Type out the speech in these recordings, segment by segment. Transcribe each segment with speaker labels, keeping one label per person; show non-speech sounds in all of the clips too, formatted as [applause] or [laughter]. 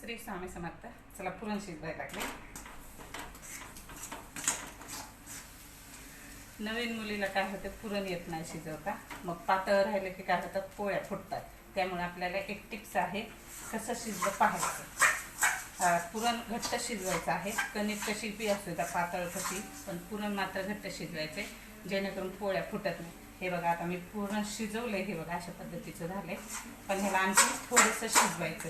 Speaker 1: श्री स्वामी समर्थ चला पुरण शिजवायला लागले नवीन मुलीला काय होतं पुरण येत नाही शिजवता मग पातळ राहिलं की काय होतं पोळ्या फुटतात त्यामुळे आपल्याला एक टिप्स आहे कसं शिजलं पाहायचं. पुरण घट्ट शिजवायचं आहे. कणिक कशी बी असू द्या पातळ कशी पण पुरण मात्र घट्ट शिजवायचे. जेणेकरून पोळ्या फुटत नाही. हे बघा आता मी पूर्ण शिजवलं हे बघा अशा पद्धतीचं झालंय. पण ह्याला आणखी थोडंसं शिजवायचं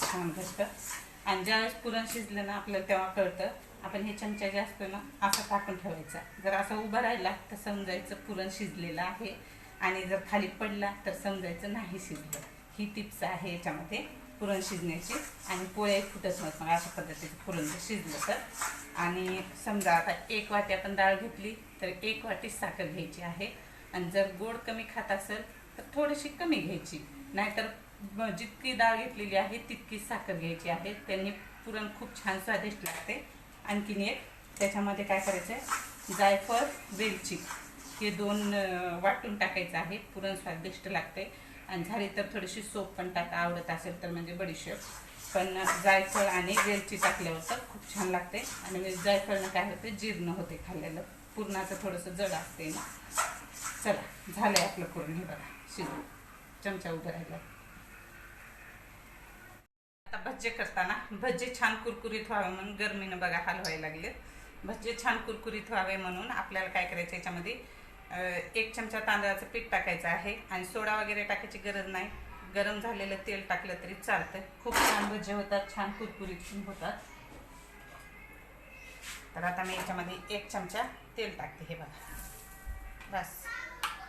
Speaker 1: छान घट्ट आणि ज्यावेळेस पुरण शिजलं ना आपल्याला तेव्हा कळतं. आपण हे चमचा जे असतो ना असं टाकून ठेवायचा. जर असं उभा राहिला तर समजायचं पुरण शिजलेलं आहे. आणि जर खाली पडला तर समजायचं नाही शिजलं. ही टिप्स आहे याच्यामध्ये पुरण शिजण्याची. आणि पोळ्या फुटत मग अशा पद्धतीचं पुरण जर शिजलं तर. आणि समजा आता एक वाटी आपण डाळ घेतली तर एक वाटी साखर घ्यायची आहे. आणि जर गोड कमी खात असेल तर थोडीशी कमी घ्यायची. नाहीतर जितकी डाळ घेतलेली आहे तितकी साखर घ्यायची आहे. त्यांनी पुरण खूप छान स्वादिष्ट लागते. आणखीन एक त्याच्यामध्ये काय करायचं आहे जायफळ वेलची. हे दोन वाटून टाकायचं आहे. पुरण स्वादिष्ट लागते. आणि झाली तर थोडीशी सोप पण टाका. आवडत असेल तर म्हणजे बडीशेप. पण जायफळ आणि वेलची टाकल्यावर तर खूप छान लागते. आणि म्हणजे जायफळनं काय होते? जीर्ण होते खाल्लेलं. पुरणाचं थोडंसं जड असते ना. चला आहे आपलं पुरण हे बघा. शिजू चमचा उभं राहिला. आता भज्जे करताना. भज्जे छान कुरकुरीत व्हावे म्हणून गरमीनं बघा हलवायला लागले. भज्जे छान कुरकुरीत व्हावे म्हणून आपल्याला काय करायचं याच्यामध्ये? एक चमचा तांदळाचं पीठ टाकायचं आहे आणि सोडा वगैरे टाकायची गरज नाही. गरम झालेलं तेल टाकलं तरी चालतं खूप छान भज्जे होतात छान कुरकुरीत होतात. तर आता मी याच्यामध्ये एक चमचा तेल टाकते हे बघा. बस.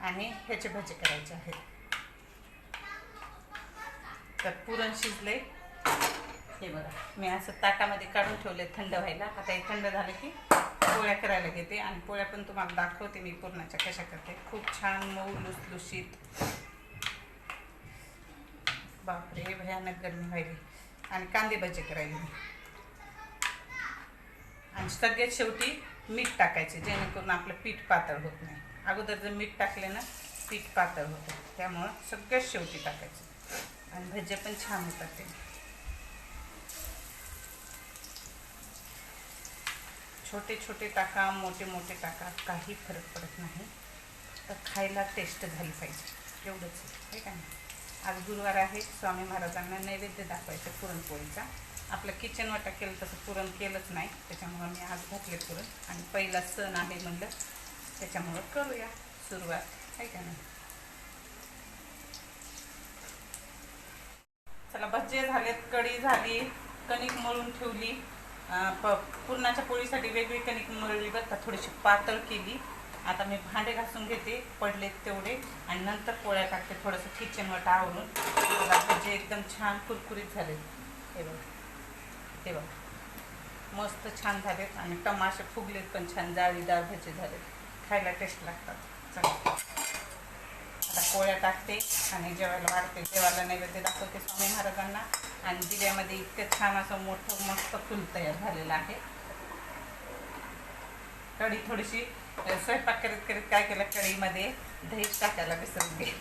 Speaker 1: आणि ह्याचे भजे करायचे आहेत. तर पुरण शिजले हे बघा मी असं ताटामध्ये काढून ठेवले थंड व्हायला. आता हे थंड झालं की पोळ्या करायला घेते आणि पोळ्या पण तुम्हाला दाखवते मी पूर्णाच्या कशा करते. खूप छान मऊ लुसलुशीत. बापरे भयानक गरमी व्हायली. आणि कांदे भजे करायले मी. आणि सगळ्यात शेवटी मीठ टाकायचे जेणेकरून आपलं पीठ पातळ होत नाही. अगोदर जर मीठ टाकले ना पीठ पातळ होतं. त्यामुळं सगळ्यात शेवटी टाकायचं. आणि भजे पण छान होतात ते. छोटे छोटे टाका मोठे मोठे टाका काही फरक पडत नाही. तर खायला टेस्ट झाली पाहिजे. एवढंच आहे. का नाही. आज गुरुवार आहे. स्वामी महाराजांना नैवेद्य दाखवायचं पुरणपोळीचा. आपलं किचन वाटा केलं तसं पुरण केलंच नाही. त्याच्यामुळं मी आज घातले पुरण. आणि पहिला सण आहे म्हणलं त्याच्यामुळं करूया सुरुवात. आहे का नाही? चला भज्जे झालेत कढी झाली कणिक मळून ठेवली. प पुरणाच्या पोळीसाठी वेगळी कणिक मळली बरं का थोडीशी पातळ केली. आता मी भांडे घासून घेते पडलेत तेवढे. आणि नंतर पोळ्या टाकते थोडंसं किचन वाटा आवरून भाजी एकदम छान कुरकुरीत झाले हे बघा. हे बघा. मस्त छान झालेत. आणि टमाशे फुगलेत पण छान जाळीदार भजे झालेत. खायला टेस्ट लागतात. चला. आता पोळ्या टाकते आणि जेवायला वाढते. देवाला नैवेद्य दाखवते स्वामी महाराजांना. आणि दिव्यामध्ये इतकं छान असं मोठं मस्त फुल तयार झालेलं आहे. कढी थोडीशी स्वयंपाक करीत करीत काय केलं? कढीमध्ये दही टाकायला विसरून गेले.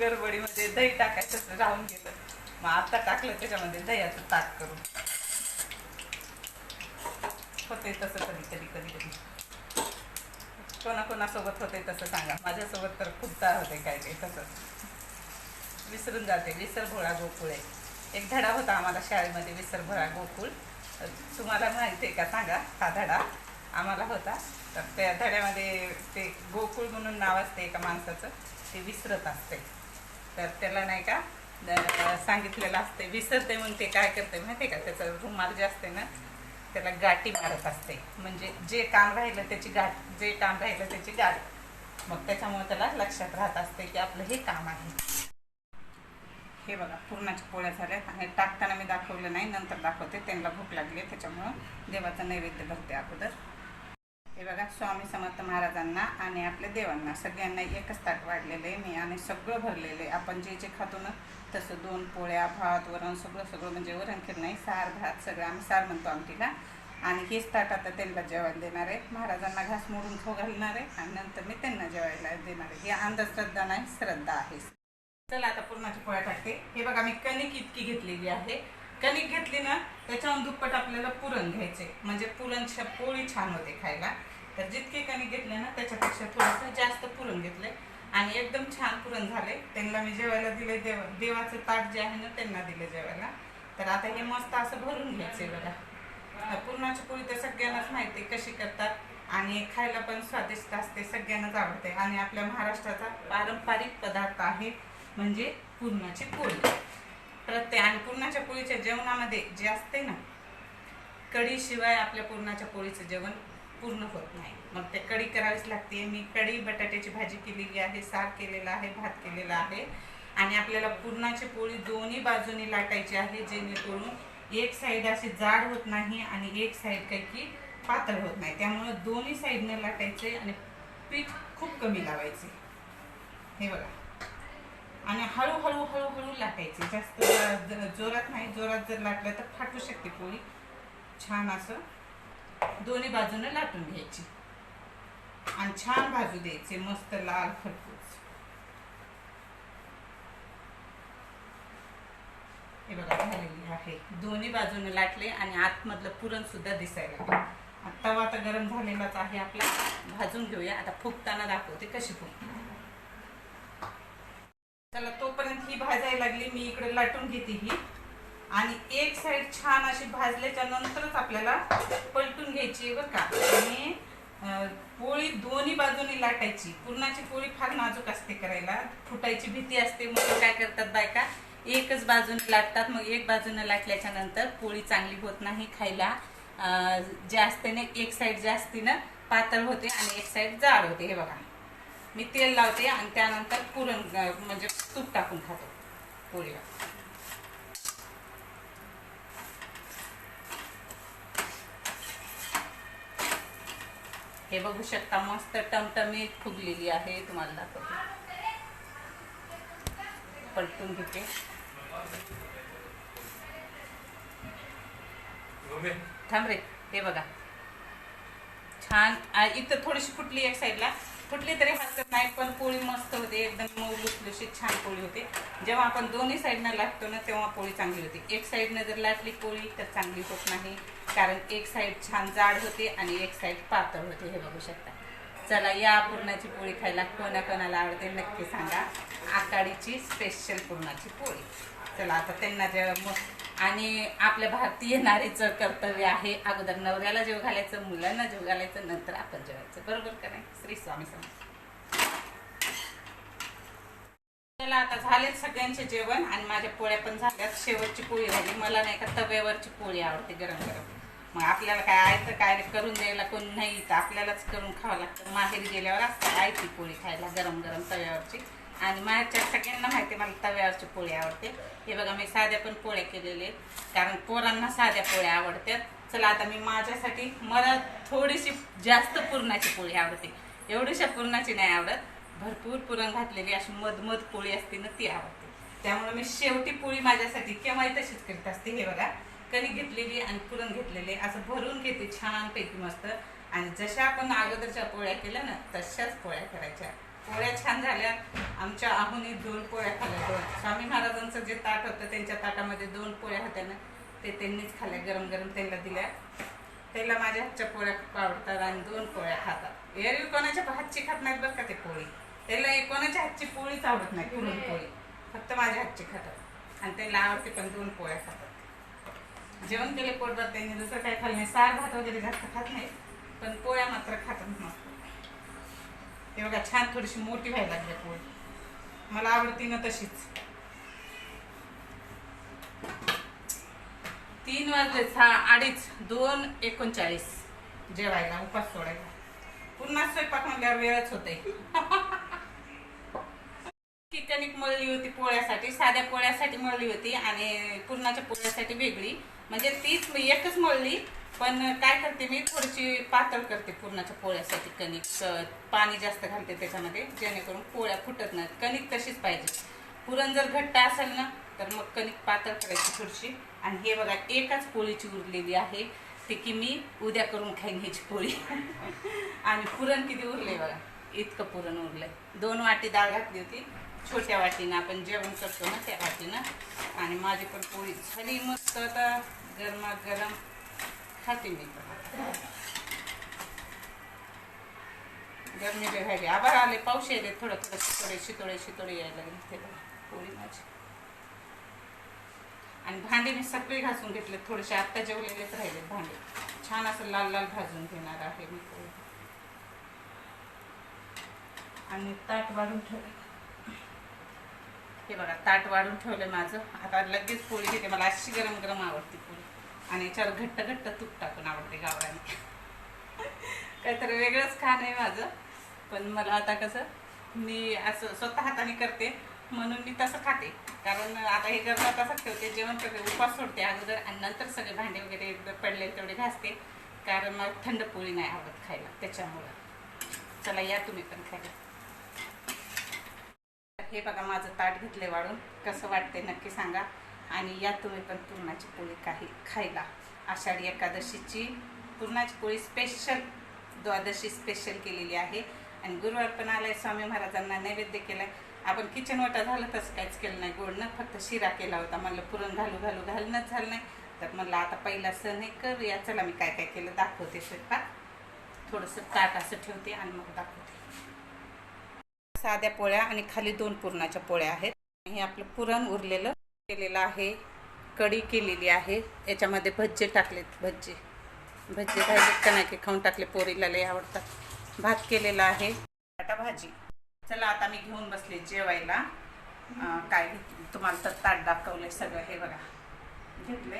Speaker 1: गडबडीमध्ये दही टाकायचं राहून गेलं. मग आता टाकलं त्याच्यामध्ये दह्याचं ताक करून. होते तसं कधी कधी कधी कधी. कोणाकोणासोबत होते तसं सांगा. माझ्यासोबत तर खूप तार होते काय ते तसंच. विसरून जाते विसरभोळा गोकुळे. गोकुळ आहे एक धडा होता आम्हाला शाळेमध्ये विसर भोळा गोकुळ. तुम्हाला माहिती आहे का? सांगा. हा धडा आम्हाला होता. तर त्या धड्यामध्ये ते गोकुळ म्हणून नाव असते एका माणसाचं ते विसरत असते. तर त्याला नाही का सांगितलेलं असते विसरते म्हणून ते काय करते माहिती आहे का? त्याचं रुमाल जे असते ना त्याला गाठी मारत असते. म्हणजे जे काम राहिलं त्याची गाठ जे काम राहिलं त्याची गाठ. मग त्याच्यामुळे त्याला लक्षात राहत असते की आपलं हे काम आहे. हे बघा पुरणाच्या पोळ्या झाल्या. आणि टाकताना मी दाखवलं नाही नंतर दाखवते. त्यांना भूक लागली त्याच्यामुळं देवाचं नैवेद्य भरते अगोदर. हे बघा स्वामी समर्थ महाराजांना आणि आपल्या देवांना सगळ्यांना एकच ताट वाढलेलं आहे मी आणि सगळं भरलेलं आहे. आपण जे जे खातो ना तसं दोन पोळ्या भात वरण सगळं सगळं म्हणजे वरण खीर नाही सार भात सगळं आम्ही सार म्हणतो आमटीला. आणि हेच ताट आता त्यांना जेवायला देणार आहे. महाराजांना घास मोडून खाऊ घालणार आहे आणि नंतर मी त्यांना जेवायला देणार आहे. ही अंधश्रद्धा नाही श्रद्धा आहे. चला आता पुरणाची पोळ्या टाकते. हे बघा मी कणिक इतकी घेतलेली आहे. कणिक घेतली ना त्याच्यावर दुप्पट आपल्याला पुरण घ्यायचे म्हणजे पुरणच्या पोळी छान होते खायला. तर जितके कणिक घेतले ना त्याच्यापेक्षा थोडंसं जास्त पुरण घेतलंय आणि एकदम छान पुरण झाले. त्यांना मी जेवायला दिले देव देवाचं ताट जे आहे ना त्यांना दिले जेवायला. तर आता हे मस्त असं भरून घ्यायचे बघा. पुरणाची पोळी तर सगळ्यांनाच माहिती कशी करतात. आणि खायला पण स्वादिष्ट असते सगळ्यांनाच आवडते. आणि आपल्या महाराष्ट्राचा पारंपरिक पदार्थ आहे म्हणजे पुरणाची पोळी. प्रत्येक आणि पुरणाच्या पोळीच्या जेवणामध्ये जे असते ना कढीशिवाय आपल्या पुरणाच्या पोळीचं जेवण पूर्ण होत नाही. मग ते कढी करावीच लागते. मी कढी बटाट्याची भाजी केलेली आहे साग केलेला आहे भात केलेला आहे. आणि आपल्याला पुरणाची पोळी दोन्ही बाजूनी लाटायची आहे जेणेकरून एक साईड अशी जाड होत नाही आणि एक साईड काही की पातळ होत नाही. त्यामुळे दोन्ही साईडने लाटायचे आणि पीठ खूप कमी लावायचे. हे बघा. आणि हळूहळू हळूहळू लाटायचे. जास्त जोरात नाही. जोरात जर लाटलं तर फाटू शकते पोळी. छान असं दोन्ही बाजूने लाटून घ्यायची. आणि छान भाजू द्यायचे मस्त लाल खरपूस. हे बघा झालेली आहे. दोन्ही बाजूने लाटले आणि आतमधलं पुरण सुद्धा दिसायला लागलं. तवा आता गरम झालेलाच आहे आपला. भाजून घेऊया. आता फुगताना दाखवते कशी फुगते चला तोपर्यंत ही भाजायला लागली. मी इकडे लाटून घेते ही. आणि एक साईड छान अशी भाजल्याच्या नंतरच आपल्याला पलटून घ्यायची बरं का. आणि पोळी दोन्ही बाजूने लाटायची. पुरणाची पोळी फार नाजूक असते करायला. फुटायची भीती असते. मग काय करतात बायका? एकच बाजूने लाटतात. मग एक बाजूने लाटल्याच्या नंतर पोळी चांगली होत नाही खायला. जास्तने एक साईड जास्तीनं पातळ होते आणि एक साईड जाड होते. हे बघा. मी तेल लावते आणि त्यानंतर पुरण म्हणजे तूप टाकून खातो पोळीला. हे बघू शकता मस्त टमटमीत फुगलेली आहे तुम्हाला दाखवते. पलटून घेते. थांब रे हे बघा. छान इथं थोडीशी फुटली एक साईडला फुटली तरी हरकत नाही पण पोळी मस्त होते एकदम मऊ लुसलुशीत छान पोळी होते. जेव्हा आपण दोन्ही साईडनं लाटतो ना तेव्हा पोळी चांगली होते. एक साईडनं जर लाटली पोळी तर चांगली होत नाही. कारण एक साईड छान जाड होते आणि एक साईड पातळ होते हे बघू शकता. चला या पुरणाची पोळी खायला कोणा कोणाला आवडते नक्की सांगा. आकाडीची स्पेशल पुरणाची पोळी. चला आता त्यांना जेव्हा मग आणि आपल्या भारतीय नारीचं कर्तव्य आहे. अगोदर नवऱ्याला जेव घालायचं मुलांना जेव घालायचं नंतर आपण जेवायचं. बरोबर का नाही? श्री स्वामी समर्थ. चला आता झालेच सगळ्यांचे जेवण आणि माझ्या पोळ्या पण झाल्यात. शेवटची पोळी झाली मला नाही का तव्यावरची पोळी आवडते गरम गरम मग आपल्याला काय आयतं काय करून द्यायला कोण नाही तर आपल्यालाच करून खावं लागतं. माहेरी गेल्यावर असतं आयती पोळी खायला गरम गरम तव्यावरची. आणि माहेरच्या सगळ्यांना माहिती आहे मला तव्यावरची पोळी आवडते. हे बघा मी साध्या पण पोळ्या केलेल्या आहेत. कारण पोरांना साध्या पोळ्या आवडतात. चला आता मी माझ्यासाठी मला थोडीशी जास्त पुरणाची पोळी आवडते. एवढीशा पुरणाची नाही आवडत. भरपूर पुरण घातलेली अशी मधमध पोळी असते ना ती आवडते. त्यामुळे मी शेवटी पोळी माझ्यासाठी केव्हाही तशीच करीत असते हे बघा. कणिक घेतलेली आणि पुरण घेतलेले असं भरून घेते छानपैकी मस्त. आणि जशा आपण अगोदरच्या पोळ्या केल्या ना तशाच पोळ्या करायच्या. पोळ्या छान झाल्या. आमच्या आहुनी दोन पोळ्या खाल्ल्या दोन. स्वामी महाराजांचं जे ताट होतं त्यांच्या ताटामध्ये दोन पोळ्या होत्या ना ते त्यांनीच खाल्ल्या गरम गरम त्यांना दिल्या. त्याला माझ्या हातच्या पोळ्या खूप आवडतात आणि दोन पोळ्या खातात. एरवी कोणाच्या हातची खात नाहीत बरं का ते पोळी? त्याला एक कोणाच्या हातची पोळीच आवडत नाही पुरणपोळी फक्त माझ्या हातची खातात. आणि त्यांना आवडते पण दोन पोळ्या खातात. जेवण केले पोटभर त्यांनी दुसरं काय खाल्लं नाही. सार भात वगैरे जास्त खात नाही पण पोळ्या मात्र खातात मस्त. ते बघा छान थोडीशी मोठी व्हायला लागली पोळी. मला आवडती ना तशीच. तीन वाजले सहा अडीच दोन एकोणचाळीस. जेवायला उपास सोडायला. पुन्हा स्वयंपाक म्हणल्यावर वेळच होते. [laughs] ती मळली होती पोळ्यासाठी साध्या पोळ्यासाठी मळली होती आणि पुरणाच्या पोळ्यासाठी वेगळी. म्हणजे तीच मी एकच मळली पण काय करते मी थोडीशी पातळ करते पुरणाच्या पोळ्यासाठी कणिक. पाणी जास्त घालते त्याच्यामध्ये जेणेकरून पोळ्या फुटत नाहीत. कणिक तशीच पाहिजे. पुरण जर घट्ट असेल ना तर मग कणिक पातळ करायची थोडीशी. आणि हे बघा एकाच पोळीची उरलेली आहे. ती की मी उद्या करून खाईन ह्याची पोळी. [laughs] आणि पुरण किती उरले बघा इतकं पुरण उरलंय. दोन वाटी डाळ घातली होती. छोट्या वाटीनं आपण जेवण करतो ना त्या वाटीनं. आणि माझी पण पोळी झाली मस्त. आता गरमागरम खाते मी. गरमी गरमीले आभार आले पाऊस येते थोडं थोडं शितोडे शितोडे शितोळे यायला लागले. ते पोळी माझी. आणि भांडे मी सगळे घासून घेतले. थोडेसे आत्ता जेवलेलेच राहिले भांडे. छान असं लाल लाल भाजून घेणार आहे मी पोळी. आणि ताट वाढून ठेवले. हे बघा ताट वाढून ठेवलं माझं. आता लगेच पोळी घेते. मला अशी गरम गरम आवडते पोळी. आणि याच्यावर घट्ट घट्ट तूप टाकून आवडते गावराने. [laughs] काहीतरी वेगळंच खाणं आहे माझं. पण मला आता कसं मी असं स्वतः हाताने करते. म्हणून मी तसं खाते. कारण आता हे गरम तसंच ठेवते जेवण करते उपास सोडते अगोदर आणि नंतर सगळे भांडे वगैरे पडले तेवढे घासते. कारण मला थंड पोळी नाही आवडत खायला. त्याच्यामुळं. चला या तुम्ही पण खायला. हे बघा माझं ताट घेतले वाढून कसं वाटते नक्की सांगा. आणि या तुम्ही पण पुरणाची पोळी काही खायला. आषाढी एकादशीची पुरणाची पोळी स्पेशल द्वादशी स्पेशल केलेली आहे. आणि गुरुवार पण आलाय स्वामी महाराजांना नैवेद्य केलाय. आपण किचन वाटा झालं तसं काहीच केलं नाही. गोडनं फक्त शिरा केला होता. म्हणलं पुरण घालू घालू घालणंच झालं नाही. तर म्हणलं आता पहिला सण हे करूया. चला मी काय काय केलं दाखवते स्वयंपाक. थोडंसं ताट असं ठेवते आणि मग दाखवते. साध्या पोळ्या आणि खाली दोन पुरणाच्या पोळ्या आहेत. हे आपलं पुरण उरलेलं केलेलं आहे. कढी केलेली आहे. याच्यामध्ये भज्जे टाकलेत. भज्जे. भज्जे राहिलेत का नाही की खाऊन टाकले. पोरीला लय आवडतात. भात केलेला आहे. बटाटा भाजी. चला आता मी घेऊन बसले जेवायला. काय तुम्हाला तर ताट दाखवलंय सगळं. हे बघा. घेतले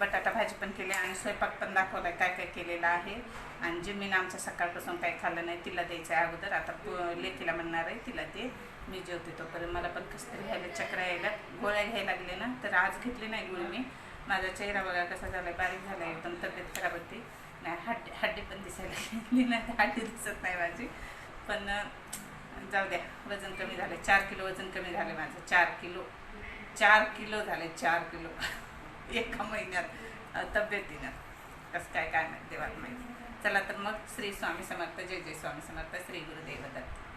Speaker 1: बटाटा भाजी पण केली आणि स्वयंपाक पण दाखवलाय काय काय केलेलं आहे. आणि जिमीनं आमच्या सकाळपासून काही खाल्लं नाही तिला द्यायचं आहे अगोदर. आता लेकीला म्हणणार आहे तिला ते मी जेवते तोपर्यंत. मला पण कसं तरी घ्यायला चक्र यायला गोळ्या घ्यायला लागले ना तर आज घेतली नाही गोळी मी. माझा चेहरा बघा कसा झाला बारीक झाला एकदम तब्येत खराब होती. नाही हड्डी हड्डी पण दिसायला लागली. नाही हड्डी दिसत नाही माझी. पण जाऊ द्या वजन कमी झालं चार किलो वजन कमी झालं माझं. चार किलो चार किलो झाले चार किलो. एका महिन्यात तब्येत तब्येतीनं कसं काय काय देवात माहिती. चला तर मग श्री स्वामी समर्थ जय जय स्वामी समर्थ श्री गुरुदेव दत्त.